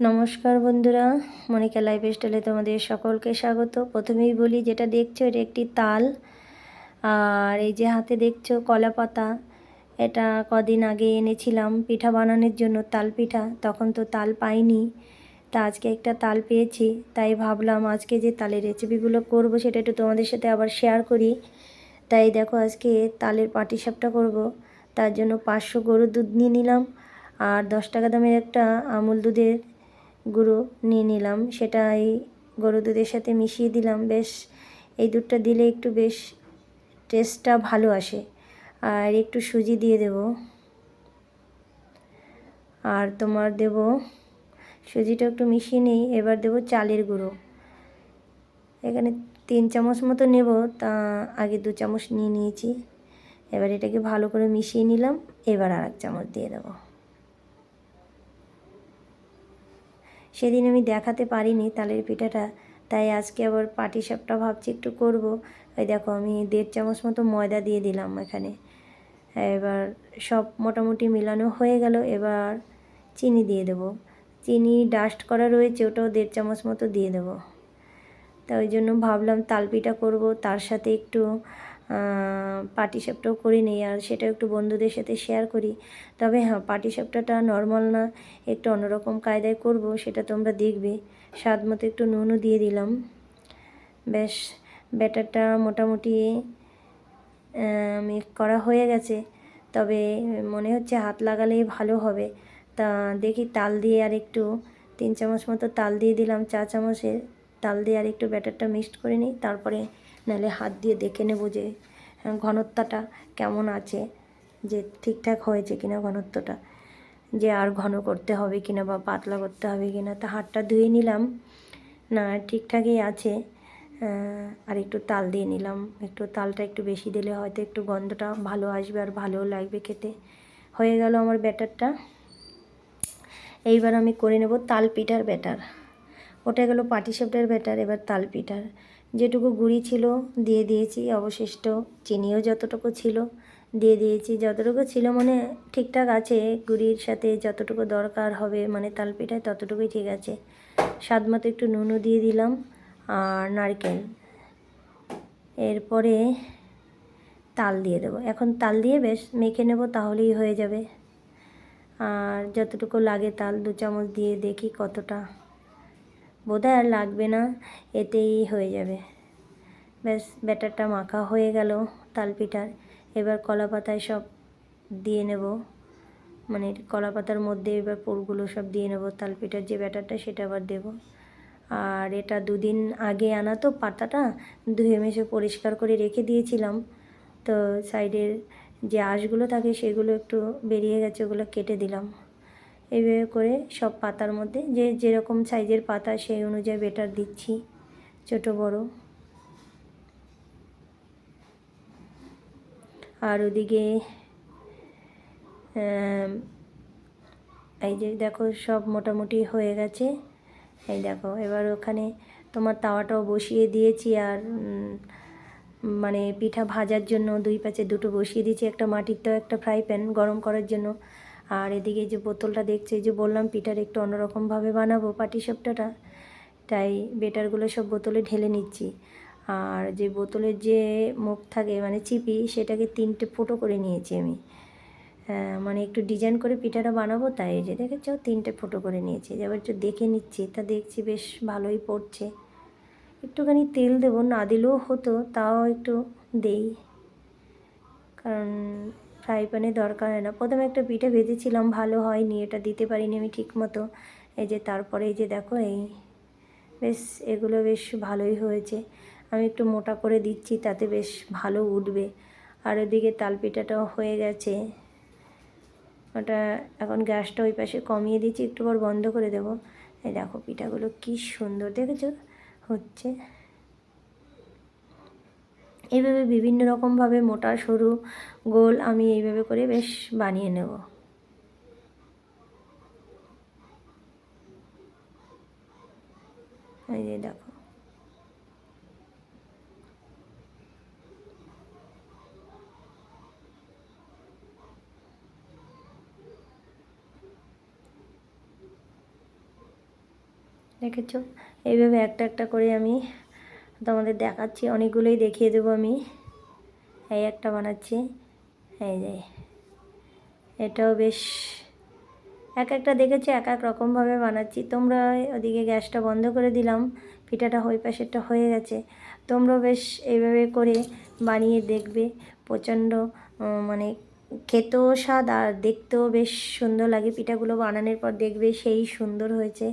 নমস্কার বন্ধুরা, মনিকা লাইফ স্টাইলে তোমাদের সকলকে স্বাগত। প্রথমেই বলি, যেটা দেখছ, এটা একটি তাল। আর এই যে হাতে দেখছ, কলা পাতা। এটা কদিন আগে এনেছিলাম পিঠা বানানোর জন্য তাল পিঠা। তখন তো তাল পাইনি। তা আজকে একটা তাল পেয়েছি। তাই ভাবলাম আজকে যে তালের রেসিপিগুলো করব, সেটা একটু তোমাদের সাথে আবার শেয়ার করি। তাই দেখো, আজকে তালের পাটিসাপটা করব। তার জন্য পাঁচশো গরুর দুধ নিয়ে নিলাম। আর দশ টাকা দামের একটা আমুল দুধের গুঁড়ো নিয়ে নিলাম। সেটা এই গরু দুধের সাথে মিশিয়ে দিলাম। বেশ, এই দুধটা দিলে একটু বেশ টেস্টটা ভালো আসে। আর একটু সুজি দিয়ে দেব। আর তোমার দেব, সুজিটা একটু মিশিয়ে নিই, এবার দেব চালের গুঁড়ো। এখানে তিন চামচ মতো নেব, তা আগে দু চামচ নিয়ে নিয়েছি। এবার এটাকে ভালো করে মিশিয়ে নিলাম, এবার আর এক চামচ দিয়ে দেবো। সেদিন আমি দেখাতে পারিনি তালের পিঠাটা, তাই আজকে আবার পাটি সাপটা ভাবছি একটু করব। ওই দেখো, আমি দেড় চামচ মতো ময়দা দিয়ে দিলাম এখানে। এবার সব মোটামুটি মিলানো হয়ে গেল, এবার চিনি দিয়ে দেবো। চিনি ডাস্ট করা রয়েছে, ওটাও দেড় চামচ মতো দিয়ে দেবো। তা ওই জন্য ভাবলাম তালপিঠা করব, তার সাথে একটু পাটিসাপটাও করে নিই আর সেটা একটু বন্ধুদের সাথে শেয়ার করি। তবে হ্যাঁ পাটিসাপটাটা নর্মাল না, একটু অন্যরকম কায়দায় করব, সেটা তোমরা দেখবে। স্বাদ মতো একটু নুনও দিয়ে দিলাম। বেশ ব্যাটারটা মোটামুটি করা হয়ে গেছে। তবে মনে হচ্ছে হাত লাগালেই ভালো হবে। তা দেখি তাল দিয়ে আর একটু তিন চামচ মতো তাল দিয়ে দিলাম চা চামচের তাল দিয়ে আর একটু ব্যাটারটা মিক্সড করে নিই, তারপরে নাহলে হাত দিয়ে দেখে নেব যে ঘনত্বটা কেমন আছে, যে ঠিকঠাক হয়েছে কিনা ঘনত্বটা, যে আর ঘন করতে হবে কিনা বা পাতলা করতে হবে কিনা। তা হাতটা ধুয়ে নিলাম, না, ঠিকঠাকই আছে আর একটু তাল দিয়ে নিলাম। একটু তালটা একটু বেশি দিলে হয়তো একটু গন্ধটা ভালো আসবে আর ভালোও লাগবে খেতে। হয়ে গেল আমার ব্যাটারটা। এইবার আমি করে নেব তাল পিঠার ব্যাটার। ওটা গেলো পাটিসাপটার ব্যাটার, এবার তাল পিঠার। যেটুকু গুড়ি ছিল, দিয়ে দিয়েছি। অবশিষ্ট চিনিও যতটুকু ছিল, দিয়ে দিয়েছি। যতটুকু ছিল মানে ঠিকঠাক আছে, গুড়ির সাথে যতটুকু দরকার হবে মানে তালপিঠায় ততটুকুই ঠিক আছে। স্বাদ মতো একটু নুনও দিয়ে দিলাম আর নারকেল। এরপরে তাল দিয়ে দেবো। এখন তাল দিয়ে বেশ মেখে নেব, তাহলেই হয়ে যাবে। আর যতটুকু লাগে তাল, দু চামচ দিয়ে দেখি কতটা বোধহয় আর লাগবে না, এতেই হয়ে যাবে। ব্যাস, ব্যাটারটা মাখা হয়ে গেল, তালপিঠার। এবার কলা পাতায় সব দিয়ে নেব। মানে কলা পাতার মধ্যে এবার পুরগুলো সব দিয়ে নেব, তালপিঠার যে ব্যাটারটা সেটা আবার দেব। আর এটা দুদিন আগে আনা তো পাতাটা, ধুয়ে মেশে পরিষ্কার করে রেখে দিয়েছিলাম। তো সাইডের যে আঁশগুলো থাকে সেগুলো একটু বেরিয়ে গেছে, ওগুলো কেটে দিলাম। এইভাবে করে সব পাতার মধ্যে, যে যেরকম সাইজের পাতা সেই অনুযায়ী বেটার দিচ্ছি, ছোট বড়। আর ওদিকে এই যে দেখো সব মোটামুটি হয়ে গেছে। এই দেখো, এবার ওখানে তোমার তাওয়াটাও বসিয়ে দিয়েছি আর মানে পিঠা ভাজার জন্য দুই পাশে দুটো বসিয়ে দিয়েছি, একটা মাটির তো একটা ফ্রাই প্যান গরম করার জন্য। আর এদিকে যে বোতলটা দেখছে যে বললাম পিঠার একটু অন্যরকমভাবে বানাবো পাটিসাপটাটা তাই বেটারগুলো সব বোতলে ঢেলে নিচ্ছি। আর যে বোতলের যে মুখ থাকে মানে চিপি, সেটাকে তিনটে ফুটো করে নিয়েছি আমি। মানে একটু ডিজাইন করে পিঠাটা বানাবো, তাই যে দেখেছ, তিনটে ফুটো করে নিয়েছি। এবার একটু দেখে নিচ্ছি, তা দেখছি বেশ ভালোই পড়ছে। একটুখানি তেল দেবো, না দিলেও হতো, তাও একটু দেই। কারণ ফ্রাই প্যানে দরকার হয় না। প্রথমে একটা পিঠে ভেজেছিলাম, ভালো হয়নি, এটা দিতে পারিনি আমি ঠিক মতো এই যে তারপরে এই যে দেখো, এই বেশ, এগুলো বেশ ভালোই হয়েছে। আমি একটু মোটা করে দিচ্ছি, তাতে বেশ ভালো উঠবে। আর ওদিকে তালপিঠাটাও হয়ে গেছে। ওটা এখন গ্যাসটা ওই পাশে কমিয়ে দিচ্ছি, একটু পর বন্ধ করে দেবো। এই দেখো পিঠাগুলো কি সুন্দর, দেখেছ? হচ্ছে। এইভাবে বিভিন্ন রকমভাবে মোটা, সরু, গোল আমি এইভাবে করে বেশ বানিয়ে নেব। এই যে দেখো। দেখেছ? এইভাবে একটা একটা করে আমি তোমাদের দেখাচ্ছি, অনেকগুলোই দেখিয়ে দেবো আমি। এই একটা বানাচ্ছি। এই যে, এটাও বেশ, এক একটা দেখেছি, এক এক রকমভাবে বানাচ্ছি। তোমরা ওদিকে গ্যাসটা বন্ধ করে দিলাম, পিঠাটা ওই পাশেরটা হয়ে গেছে। তোমরাও বেশ এইভাবে করে বানিয়ে দেখবে, প্রচণ্ড মানে খেতেও স্বাদ আর দেখতেও বেশ সুন্দর লাগে। পিঠাগুলো বানানোর পর দেখবে সেই সুন্দর হয়েছে।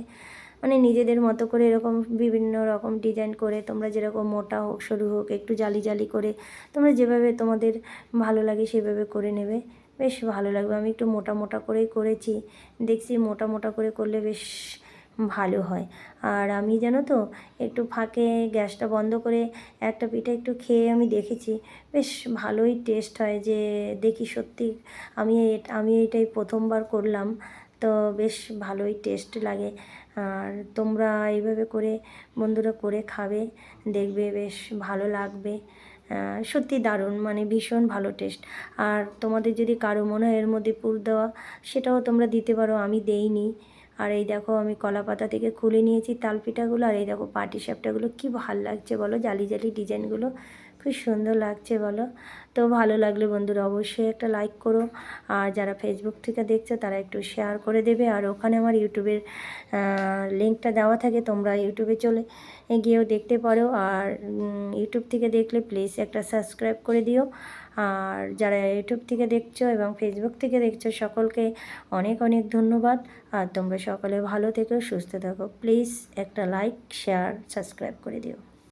মানে নিজেদের মতো করে এরকম বিভিন্ন রকম ডিজাইন করে তোমরা যেরকম মোটা হোক, সরু হোক, একটু জালি জালি করে তোমরা যেভাবে তোমাদের ভালো লাগে সেভাবে করে নেবে। বেশ ভালো লাগবে। আমি একটু মোটা মোটা করেই করেছি। দেখছি মোটা মোটা করে করলে বেশ ভালো হয়। আর আমি জানো তো, একটু ফাঁকে গ্যাসটা বন্ধ করে একটা পিঠা একটু খেয়ে আমি দেখেছি, বেশ ভালোই টেস্ট হয় যে দেখি সত্যি আমি আমি এটাই প্রথমবার করলাম। তো বেশ ভালোই টেস্ট লাগে। আর তোমরা এইভাবে করে বন্ধুরা করে খাবে, দেখবে বেশ ভালো লাগবে। সত্যি দারুণ মানে ভীষণ ভালো টেস্ট। আর তোমাদের যদি কারও মনে হয় এর মধ্যে পুর দেওয়া, সেটাও তোমরা দিতে পারো, আমি দেইনি। আর এই দেখো, আমি কলা পাতা থেকে খুলে নিয়েছি তাল পিঠাগুলো আর এই দেখো পাটি সাপটাগুলো কী ভালো লাগছে বলো? জালি জালি ডিজাইনগুলো, খুব সুন্দর লাগছে বলো। তো ভালো লাগলে বন্ধুরা অবশ্যই একটা লাইক করো। আর যারা ফেসবুক থেকে দেখছ, তারা একটু শেয়ার করে দেবে। আর ওখানে আমার ইউটিউবের লিঙ্কটা দেওয়া থাকে, তোমরা ইউটিউবে চলে গিয়েও দেখতে পারো। আর ইউটিউব থেকে দেখলে প্লিজ একটা সাবস্ক্রাইব করে দিও। আর যারা ইউটিউব থেকে দেখছ এবং ফেসবুক থেকে দেখছ, সকলকে অনেক অনেক ধন্যবাদ। আর তোমরা সকলে ভালো থেকো, সুস্থ থাকো। প্লিজ একটা লাইক শেয়ার সাবস্ক্রাইব করে দিও।